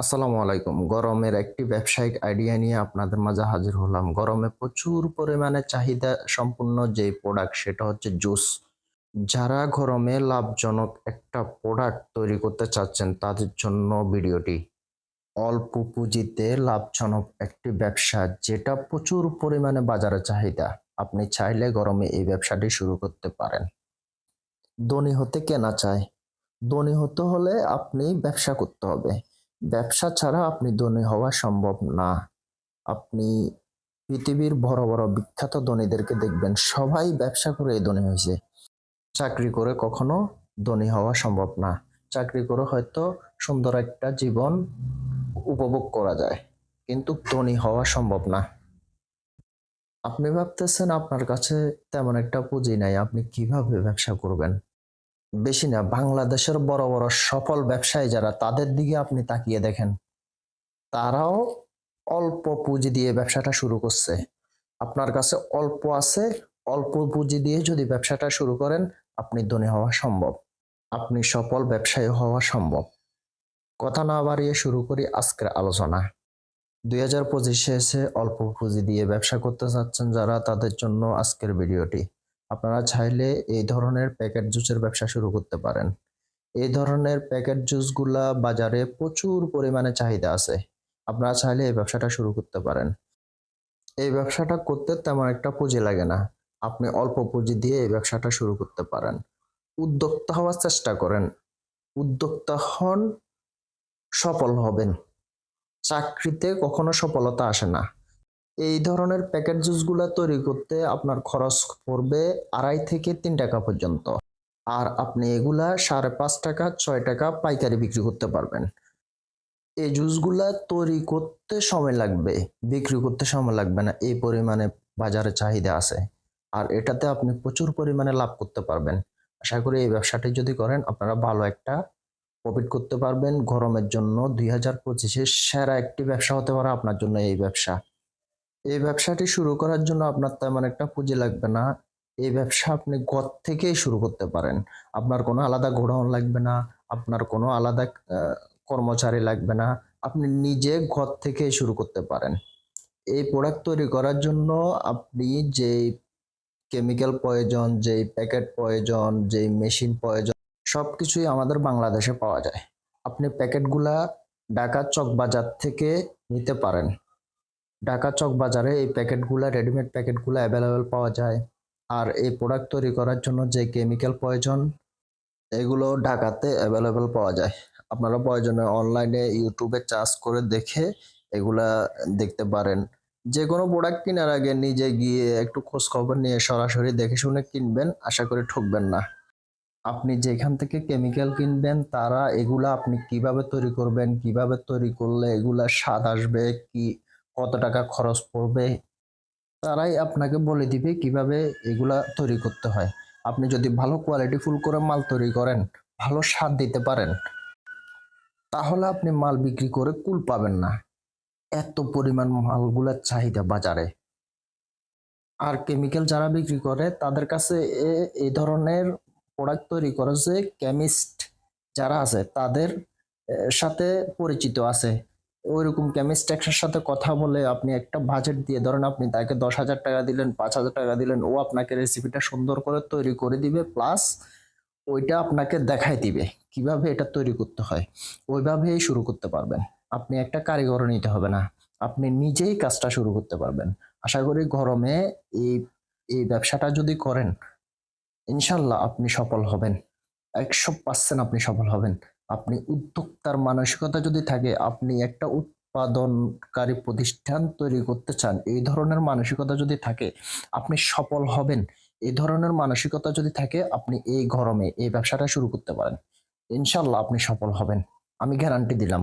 আসসালামু আলাইকুম। গরমের একটি ব্যবসায়িক আইডিয়া নিয়ে আপনাদের মাঝে হাজির হলাম। গরমে প্রচুর পরিমাণে চাহিদা সম্পূর্ণ যে প্রোডাক্ট সেটা হচ্ছে জুস যারা গরমে লাভজনক একটা প্রোডাক্ট তৈরি করতে চাচ্ছেন, তাদের জন্য ভিডিওটি অল্প পুঁজিতে লাভজনক একটি ব্যবসা, যেটা প্রচুর পরিমাণে বাজারে চাহিদা। আপনি চাইলে গরমে এই ব্যবসাটি শুরু করতে পারেন। ধনী হতে কেনা চায়। ধনী হতে হলে আপনি ব্যবসা করতে হবে। ব্যবসা ছাড়া আপনি ধনী হওয়া সম্ভব না। আপনি পৃথিবীর বড় বড় বিখ্যাত ধনীদেরকে দেখবেন, সবাই ব্যবসা করে ধনী হয়েছে। চাকরি করে কখনো ধনী হওয়া সম্ভব না। চাকরি করে হয়তো সুন্দর একটা জীবন উপভোগ করা যায়, কিন্তু ধনী হওয়া সম্ভব না। আপনি ভাবতেছেন আপনার কাছে তেমন একটা পুঁজি নাই, আপনি কীভাবে ব্যবসা করবেন? বেশি না, বাংলাদেশের বড় বড় সফল ব্যবসায়ী যারা, তাদের দিকে আপনি তাকিয়ে দেখেন। তারাও অল্প পুঁজি দিয়ে ব্যবসাটা শুরু করছে। আপনার কাছে অল্প আছে, অল্প পুঁজি দিয়ে যদি ব্যবসাটা শুরু করেন, আপনি ধনী হওয়া সম্ভব। আপনি সফল ব্যবসায়ী হওয়া সম্ভব। কথা না বাড়িয়ে শুরু করি আজকের আলোচনা। দুই হাজার পঁচিশে এসে অল্প পুঁজি দিয়ে ব্যবসা করতে চাচ্ছেন যারা, তাদের জন্য আজকের ভিডিওটি। আপনারা চাইলে এই ধরনের প্যাকেট জুসের ব্যবসা শুরু করতে পারেন। এই ধরনের প্যাকেট জুসগুলা বাজারে প্রচুর পরিমাণে চাহিদা আছে। আপনারা চাইলে এই ব্যবসাটা শুরু করতে পারেন। এই ব্যবসাটা করতে তেমন একটা পুঁজি লাগে না। আপনি অল্প পুঁজি দিয়ে এই ব্যবসাটা শুরু করতে পারেন। উদ্যোক্তা হওয়ার চেষ্টা করেন। উদ্যোক্তা হন সফল হবেন। চাকরিতে কখনো সফলতা আসে না। এই ধরনের প্যাকেট জুসগুলো তৈরি করতে আপনার খরচ পড়বে আড়াই থেকে তিন টাকা পর্যন্ত। আর আপনি এগুলা সাড়ে পাঁচ টাকা, ছয় টাকা পাইকারি বিক্রি করতে পারবেন। এই জুসগুলা তৈরি করতে সময় লাগবে, বিক্রি করতে সময় লাগবে না, এই পরিমাণে বাজারে চাহিদা আছে। আর এটাতে আপনি প্রচুর পরিমাণে লাভ করতে পারবেন। আশা করি এই ব্যবসাটি যদি করেন, আপনারা ভালো একটা প্রফিট করতে পারবেন। গরমের জন্য দুই হাজার পঁচিশের সেরা একটি ব্যবসা হতে পারে আপনার জন্য এই ব্যবসা। এই ব্যবসাটি শুরু করার জন্য আপনার তেমন একটা পুঁজি লাগবে না। এই ব্যবসা আপনি ঘর থেকেই শুরু করতে পারেন। আপনার কোনো আলাদা গোডাউন লাগবে না, আপনার কোনো আলাদা কর্মচারী লাগবে না। আপনি নিজে ঘর থেকেই শুরু করতে পারেন। এই প্রোডাক্ট তৈরি করার জন্য আপনি যেই কেমিক্যাল প্রয়োজন যেই প্যাকেট প্রয়োজন যেই মেশিন প্রয়োজন সব কিছুই আমাদের বাংলাদেশে পাওয়া যায়। আপনি প্যাকেটগুলা ঢাকা চকবাজার থেকে নিতে পারেন। ঢাকা চক বাজারে এই প্যাকেটগুলা, রেডিমেড প্যাকেটগুলো অ্যাভেলেবেল পাওয়া যায়। আর এই প্রোডাক্ট তৈরি করার জন্য যে কেমিক্যাল প্রয়োজন, এগুলো ঢাকাতে অ্যাভেলেবেল পাওয়া যায়। আপনারা প্রয়োজনে অনলাইনে ইউটিউবে চার্জ করে দেখে এগুলা দেখতে পারেন। যে কোনো প্রোডাক্ট কেনার আগে নিজে গিয়ে একটু খোঁজ খবর নিয়ে সরাসরি দেখে শুনে কিনবেন, আশা করি ঠকবেন না। আপনি যেখান থেকে কেমিক্যাল কিনবেন, তারা এগুলা আপনি কীভাবে তৈরি করবেন, কীভাবে তৈরি করলে এগুলা স্বাদ আসবে, কি কত টাকা খরচ পড়বে, তারাই আপনাকে বলে দিবে কীভাবে এগুলা তৈরি করতে হয়। আপনি যদি ভালো কোয়ালিটি ফুল করে মাল তৈরি করেন, ভালো স্বাদ দিতে পারেন, তাহলে আপনি মাল বিক্রি করে কুল পাবেন না। এত পরিমাণ মালগুলার চাহিদা বাজারে। আর কেমিক্যাল যারা বিক্রি করে, তাদের কাছে এই ধরনের প্রোডাক্ট তৈরি করে যে কেমিস্ট যারা আছে, তাদের সাথে পরিচিত আছে। ওইরকম কেমিস্ট একটার সাথে কথা বলে আপনি একটা বাজেট দিয়ে ধরেন আপনি তাকে দশ হাজার টাকা দিলেন, পাঁচ হাজার টাকা দিলেন, ও আপনাকে রেসিপিটা সুন্দর করে তৈরি করে দিবে প্লাস ওইটা আপনাকে দেখাই দিবে কীভাবে এটা তৈরি করতে হয়। ওইভাবেই শুরু করতে পারবেন। আপনি একটা কারিগর নিতে হবে না। আপনি নিজেই কাজটা শুরু করতে পারবেন। আশা করি গরমে এই এই ব্যবসাটা যদি করেন, ইনশাল্লাহ আপনি সফল হবেন। একশো পার্সেন্ট আপনি সফল হবেন। আপনি উদ্যোক্তার মানসিকতা যদি থাকে, আপনি একটা উৎপাদনকারী প্রতিষ্ঠান তৈরি করতে চান, এই ধরনের মানসিকতা যদি থাকে, আপনি সফল হবেন। এই ধরনের মানসিকতা যদি থাকে, আপনি এই গরমে এই ব্যবসাটা শুরু করতে পারেন। ইনশাল্লাহ আপনি সফল হবেন। আমি গ্যারান্টি দিলাম,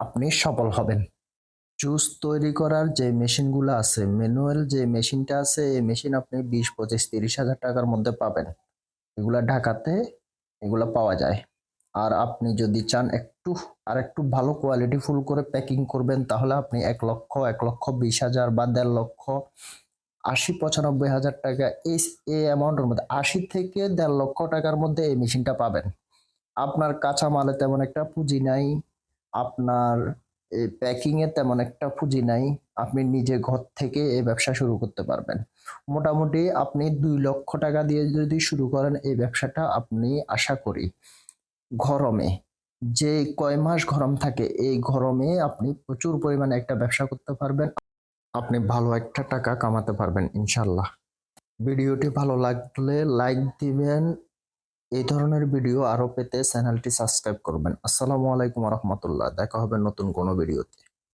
আপনি সফল হবেন। জুস তৈরি করার যে মেশিনগুলো আছে ম্যানুয়াল যে মেশিনটা আছে, এই মেশিন আপনি বিশ, পঁচিশ, তিরিশ হাজার টাকার মধ্যে পাবেন। এগুলা ঢাকাতে এগুলা পাওয়া যায়। আর আপনি যদি চান একটু, আর একটু ভালো কোয়ালিটি ফুল করে প্যাকিং করবেন, তাহলে আপনি এক লক্ষ এক লক্ষ বিশ হাজার বা দেড় লক্ষ আশি পঁচানব্বই হাজার টাকা এই এই অ্যামাউন্টের মধ্যে আশি থেকে দেড় লক্ষ টাকার মধ্যে এই মেশিনটা পাবেন। আপনার কাঁচা মালে তেমন একটা পুঁজি নাই, আপনার এই প্যাকিং এ তেমন একটা পুঁজি নাই, আপনি নিজে ঘর থেকে এই ব্যবসা শুরু করতে পারবেন। মোটামুটি আপনি দুই লক্ষ টাকা দিয়ে যদি শুরু করেন, এই ব্যবসাটা আপনি আশা করি গরমে, যে কয় মাস গরম থাকে, এই গরমে আপনি প্রচুর পরিমাণে একটা ব্যবসা করতে পারবেন। আপনি ভালো একটা টাকা কামাতে পারবেন ইনশাল্লাহ ভিডিওটি ভালো লাগলে লাইক দিবেন। এই ধরনের ভিডিও আরও পেতে চ্যানেলটি সাবস্ক্রাইব করবেন। আসসালামু আলাইকুম রহমতুল্লাহ। দেখা হবে নতুন কোনো ভিডিওতে।